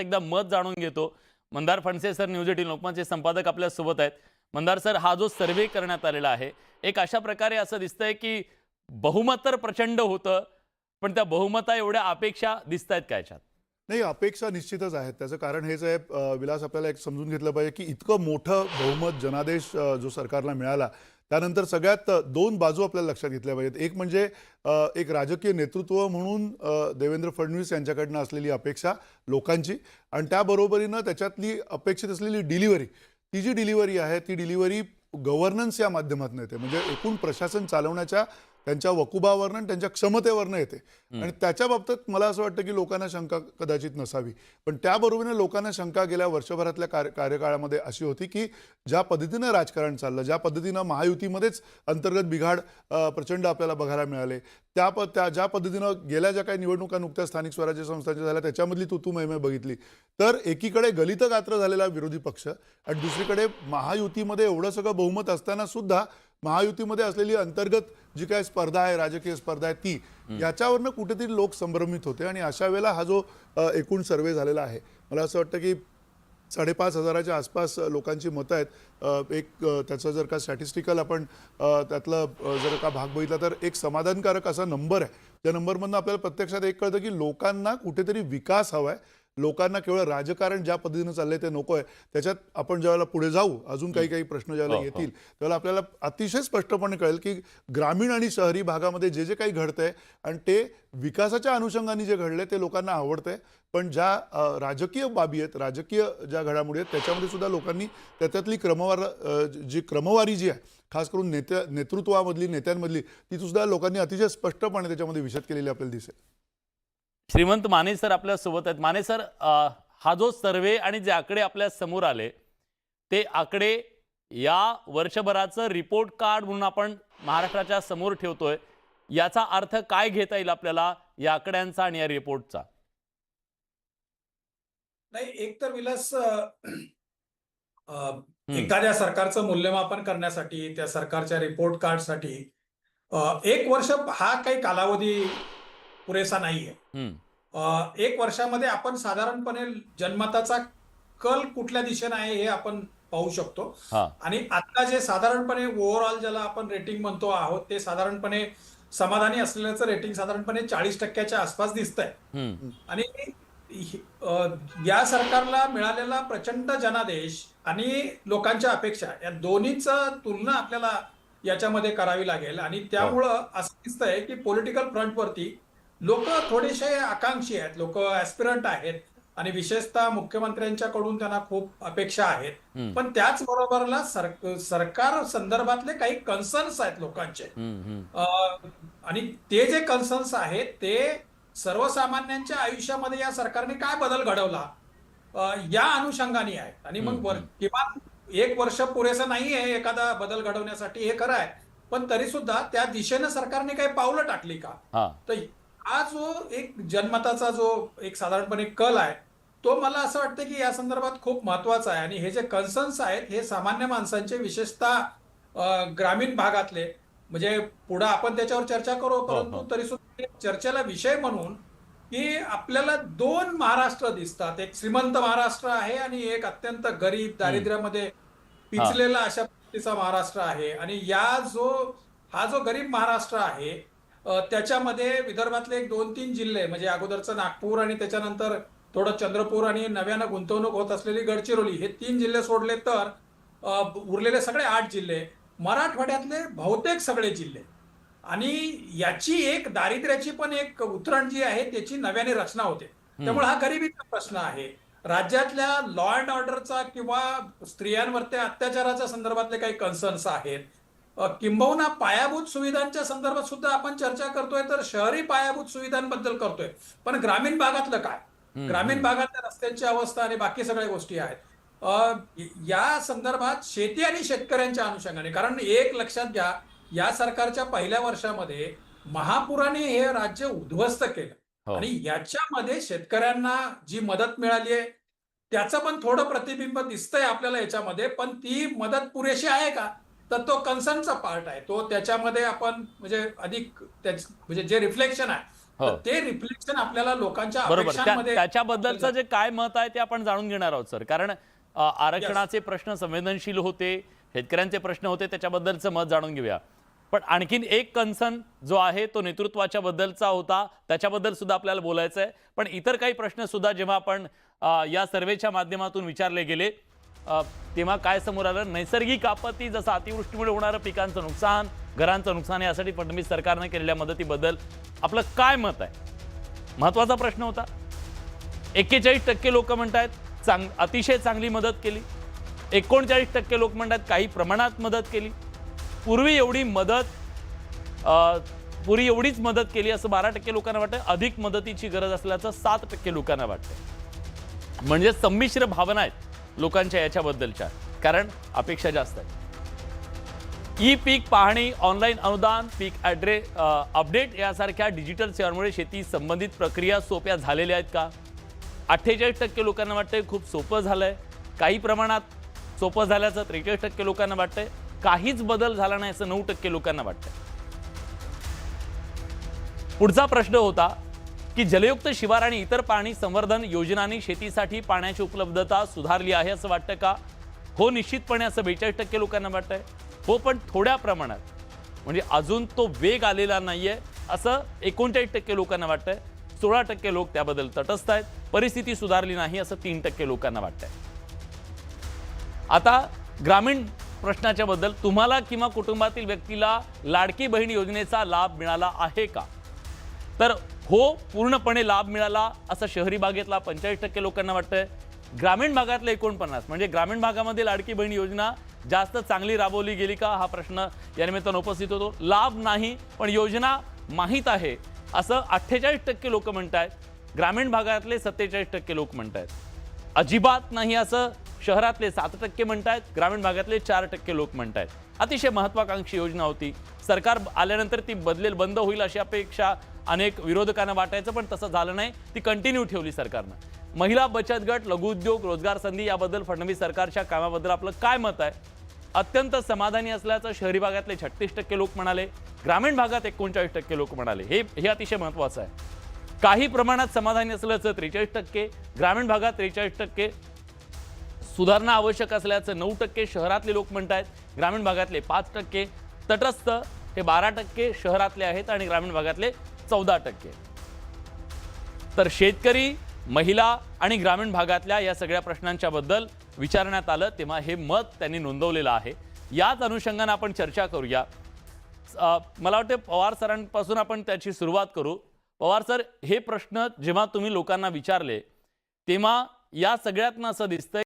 एकदा मत जाणून घेतो. Mandar Phanse sir news eighteen लोकमतचे संपादक आपल्यासोबत आहेत. मंदार सर हा जो सर्वे करण्यात आलेला आहे एक अशा प्रकारे असं दिसतंय की बहुमत तर प्रचंड होतं पण त्या बहुमता एवढ्या अपेक्षा दिसत आहेत का याच्यात? नाही अपेक्षा निश्चितच आहेत. त्याचं कारण हेच आहे विलास आपल्याला एक समजून घेतलं पाहिजे की इतकं मोठं बहुमत जनादेश जो सरकारला मिळाला त्यानंतर सगळ्यात दोन बाजू आपल्याला लक्षात घेतल्या पाहिजेत. एक म्हणजे एक राजकीय नेतृत्व म्हणून देवेंद्र फडणवीस यांच्याकडनं असलेली अपेक्षा लोकांची आणि त्याबरोबरीनं त्याच्यातली अपेक्षित असलेली डिलिव्हरी ती जी डिलिव्हरी आहे ती डिलिव्हरी गव्हर्नन्स या माध्यमातून येते. म्हणजे एकूण प्रशासन चालवण्याच्या त्यांच्या वकुबावरनं आणि त्यांच्या क्षमतेवरनं येते. आणि त्याच्या बाबतीत मला असं वाटतं की लोकांना शंका कदाचित नसावी. पण त्याबरोबरीने लोकांना शंका गेल्या वर्षभरातल्या कार्य कार्यकाळामध्ये अशी होती की ज्या पद्धतीनं राजकारण चाललं ज्या पद्धतीनं महायुतीमध्येच अंतर्गत बिघाड प्रचंड आपल्याला बघायला मिळाले त्या प त्या ज्या पद्धतीनं गेल्या ज्या काही निवडणुका नुकत्या स्थानिक स्वराज्य संस्थांच्या झाल्या त्याच्यामधली तू तू महिमे बघितली. तर एकीकडे गलित गात्र झालेला विरोधी पक्ष आणि दुसरीकडे महायुतीमध्ये एवढं सगळं बहुमत असताना सुद्धा महायुतीमध्ये असलेली अंतर्गत जी काय स्पर्धा आहे राजकीय स्पर्धा आहे ती याच्यावरनं कुठेतरी लोक संभ्रमित होते आणि अशा वेळेला हा जो एकूण सर्वे झालेला आहे मला असं वाटतं की साडेपाच हजाराच्या आसपास लोकांची मतं आहेत. एक त्याचं जर का स्टॅटिस्टिकल आपण त्यातलं जर का भाग बघितला तर एक समाधानकारक असा नंबर आहे. त्या नंबरमधनं आपल्याला प्रत्यक्षात एक कळतं की लोकांना कुठेतरी विकास हवा आहे. लोकांना केवळ राजकारण ज्या पद्धतीनं चाललंय ते नको आहे त्याच्यात आपण ज्यावेळेला पुढे जाऊ अजून काही काही प्रश्न ज्यावेळेला. येतील त्यावेळेला आपल्याला अतिशय स्पष्टपणे कळेल की ग्रामीण आणि शहरी भागामध्ये जे जे काही घडतंय आणि ते विकासाच्या अनुषंगाने जे घडले ते लोकांना आवडतंय. पण ज्या राजकीय बाबी आहेत राजकीय ज्या घडामोडी आहेत त्याच्यामध्ये सुद्धा लोकांनी त्याच्यातली क्रमवार जी क्रमवारी जी आहे खास करून नेत्या नेतृत्वामधली नेत्यांमधली ती सुद्धा लोकांनी अतिशय स्पष्टपणे त्याच्यामध्ये विशद केलेली आपल्याला दिसेल. श्रीमंत माने सर आपल्यासोबत आहेत. माने सर हा जो सर्वे आणि जे आकडे आपल्यासमोर आले ते आकडे या वर्षभराचं रिपोर्ट कार्ड म्हणून आपण महाराष्ट्राच्या समोर ठेवतोय. याचा अर्थ काय घेता येईल आपल्याला या आकड्यांचा आणि या रिपोर्टचा? नाही एक तर विलास एखाद्या सरकारचं मूल्यमापन करण्यासाठी त्या सरकारच्या रिपोर्ट कार्डसाठी एक वर्ष हा काही कालावधी पुरेसा नाहीये. एक वर्षामध्ये आपण साधारणपणे जन्मताचा कल कुठल्या दिशेने आहे हे आपण पाहू शकतो. हा. आणि आता जे साधारणपणे ओव्हरऑल ज्याला आपण रेटिंग म्हणतो आहोत ते साधारणपणे समाधानी असलेल्याचं रेटिंग साधारणपणे चाळीस टक्क्याच्या आसपास दिसतंय. हम्म, आणि हि- या सरकारला मिळालेला प्रचंड जनादेश आणि लोकांच्या अपेक्षा या दोन्हीच तुलना आपल्याला याच्यामध्ये करावी लागेल. आणि त्यामुळं असं दिसतंय की पॉलिटिकल फ्रंटवरती लोक थोडेसे आकांक्षी आहेत लोक ऍस्पिरंट आहेत आणि विशेषतः मुख्यमंत्र्यांच्याकडून त्यांना खूप अपेक्षा आहेत. पण त्याच बरोबरला सर सरकार संदर्भातले काही कन्सर्न्स आहेत लोकांचे. आणि ते जे कन्सर्न्स आहेत ते सर्वसामान्यांच्या आयुष्यामध्ये या सरकारने काय बदल घडवला? या अनुषंगाने आहेत. आणि मग. किमान एक वर्ष पुरेसं नाही आहे एखादा बदल घडवण्यासाठी हे खरं आहे. पण तरी सुद्धा त्या दिशेनं सरकारने काही पावलं टाकली का? तर हा जो एक जनमताचा जो एक साधारणपणे कल आहे तो मला असं वाटतं की या संदर्भात खूप महत्त्वाचा आहे. आणि हे जे कन्सर्न्स आहेत हे सामान्य माणसांचे विशेषतः ग्रामीण भागातले म्हणजे पुढे आपण त्याच्यावर चर्चा करू हो. परंतु तरी सुद्धा चर्चेला विषय म्हणून की आपल्याला दोन महाराष्ट्र दिसतात. एक श्रीमंत महाराष्ट्र आहे आणि एक अत्यंत गरीब दारिद्र्यामध्ये पिचलेला अशा पद्धतीचा महाराष्ट्र आहे. आणि या जो हा जो गरीब महाराष्ट्र आहे त्याच्यामध्ये विदर्भातले एक दोन तीन जिल्हे म्हणजे अगोदरचं नागपूर आणि त्याच्यानंतर थोडं चंद्रपूर आणि नव्यानं गुंतवणूक होत असलेली गडचिरोली हे तीन जिल्हे सोडले तर उरलेले सगळे आठ जिल्हे मराठवाड्यातले बहुतेक सगळे जिल्हे. आणि याची एक दारिद्र्याची पण एक उतरण जी आहे त्याची नव्याने रचना होते. त्यामुळे हा गरिबीचा प्रश्न आहे. राज्यातल्या लॉ अँड ऑर्डरचा किंवा स्त्रियांवरच्या अत्याचाराच्या संदर्भातले काही कन्सर्न्स आहेत किंबहुना पायाभूत सुविधांच्या संदर्भात सुद्धा आपण चर्चा करतोय तर शहरी पायाभूत सुविधांबद्दल करतोय. पण ग्रामीण भागातलं काय? ग्रामीण. भागातल्या रस्त्यांची अवस्था आणि बाकी सगळ्या गोष्टी आहेत. या संदर्भात शेती आणि शेतकऱ्यांच्या अनुषंगाने कारण एक लक्षात घ्या या सरकारच्या पहिल्या वर्षामध्ये महापुराने हे राज्य उद्ध्वस्त केलं. हो. आणि याच्यामध्ये शेतकऱ्यांना जी मदत मिळाली आहे त्याचं पण थोडं प्रतिबिंब दिसतंय आपल्याला याच्यामध्ये पण ती मदत पुरेशी आहे का? तर तो कन्सर्नचा पार्ट आहे. तो त्याच्यामध्ये आपण म्हणजे अधिक म्हणजे जे रिफ्लेक्शन आहे हो. ते रिफ्लेक्शन आपल्याला लोकांच्या बरोबर. त्याच्याबद्दलचं जे काय मत आहे ते आपण जाणून घेणार आहोत सर. कारण आरक्षणाचे प्रश्न संवेदनशील होते शेतकऱ्यांचे प्रश्न होते त्याच्याबद्दलचं मत जाणून घेऊया. पण आणखीन एक कन्सर्न जो आहे तो नेतृत्वाच्या बद्दलचा होता. त्याच्याबद्दल सुद्धा आपल्याला बोलायचं आहे पण इतर काही प्रश्न सुद्धा जेव्हा आपण या सर्वेच्या माध्यमातून विचारले गेले तेव्हा काय समोर आलं? नैसर्गिक आपत्ती जसं अतिवृष्टीमुळे होणारं पिकांचं नुकसान घरांचं नुकसान यासाठी फडणवीस सरकारनं केलेल्या मदतीबद्दल आपलं काय मत आहे? महत्त्वाचा प्रश्न होता. एक्केचाळीस टक्के लोक म्हणतात चांग अतिशय चांगली मदत केली. एकोणचाळीस टक्के लोक म्हणतात काही प्रमाणात मदत केली. पूर्वी एवढी मदत पूर्वी एवढीच मदत केली असं बारा टक्के लोकांना वाटतं. अधिक मदतीची गरज असल्याचं सात टक्के लोकांना वाटतं म्हणजे संमिश्र भावना आहेत. लोकांच्या याच्याबद्दलच्या. कारण अपेक्षा जास्त आहेत. ई पीक पाहणी ऑनलाईन अनुदान पीक ॲड्रे अपडेट यासारख्या डिजिटल सेवांमुळे शेती संबंधित प्रक्रिया सोप्या झालेल्या आहेत का? अठ्ठेचाळीस टक्के लोकांना वाटतंय खूप सोपं झालंय. काही प्रमाणात सोपं झाल्याचं त्रेचाळीस टक्के लोकांना वाटतंय. काहीच बदल झाला नाही असं नऊ टक्के लोकांना वाटतंय. पुढचा प्रश्न होता की जलयुक्त शिवार आणि इतर पाणी संवर्धन योजनांनी शेतीसाठी पाण्याची उपलब्धता सुधारली आहे असं वाटतं का? हो निश्चितपणे असं बेचाळीस टक्के लोकांना वाटतंय. हो पण थोड्या प्रमाणात. म्हणजे अजून तो वेग आलेला नाही आहे असं एकोणचाळीस टक्के लोकांना वाटतंय. सोळा टक्के लोक त्याबद्दल तटस्थ आहेत. परिस्थिती सुधारली नाही असं तीन टक्के लोकांना वाटतंय. आता ग्रामीण प्रश्नाच्या बद्दल तुम्हाला किंवा कुटुंबातील व्यक्तीला लाडकी बहीण योजनेचा लाभ मिळाला आहे का? तर हो पूर्णपणे लाभ मिळाला असं शहरी भागेतला पंचेचाळीस टक्के लोकांना वाटतंय. ग्रामीण भागातलं एकोणपन्नास म्हणजे ग्रामीण भागामध्ये लाडकी बहीण योजना जास्त चांगली राबवली गेली का? हा प्रश्न या निमित्तानं उपस्थित होतो. लाभ नाही पण योजना माहीत आहे असं अठ्ठेचाळीस टक्के लोक म्हणत आहेत ग्रामीण भागातले सत्तेचाळीस टक्के लोक म्हणत आहेत अजिबात नाही असं शहरातले सात टक्के म्हणत आहेत ग्रामीण भागातले चार टक्के लोक म्हणत आहेत अतिशय महत्वाकांक्षी योजना होती. सरकार आल्यानंतर ती बदलेल बंद होईल अशी अपेक्षा अनेक विरोधकांना वाटायचं पण तसं झालं नाही. ती कंटिन्यू ठेवली सरकारनं. महिला बचत गट लघुउद्योग रोजगार संधी याबद्दल फडणवीस सरकारच्या कामाबद्दल आपलं काय मत आहे? अत्यंत समाधानी असल्याचं शहरी भागातले छत्तीस टक्के लोक म्हणाले ग्रामीण भागात एकोणचाळीस टक्के लोक म्हणाले. हे हे अतिशय महत्वाचं आहे. काही प्रमाणात समाधानी असल्याचं त्रेचाळीस टक्के ग्रामीण भागात त्रेचाळीस टक्के सुधारणा आवश्यक असल्याचं नऊ टक्के शहरातले लोक म्हणत आहेत ग्रामीण भागातले पाच टक्के तटस्थ हे बारा टक्के शहरातले आहेत आणि ग्रामीण भागातले चौदा टक्के. तर शेतकरी महिला आणि ग्रामीण भागातल्या या सगळ्या प्रश्नांच्या बद्दल विचारण्यात आलं तेव्हा हे मत त्यांनी नोंदवलेलं आहे. याच अनुषंगानं आपण चर्चा करूया. मला वाटतं पवार सरांपासून आपण त्याची सुरुवात करू. पवार सर हे प्रश्न जेव्हा तुम्ही लोकांना विचारले तेव्हा या सगळ्यातनं असं दिसतंय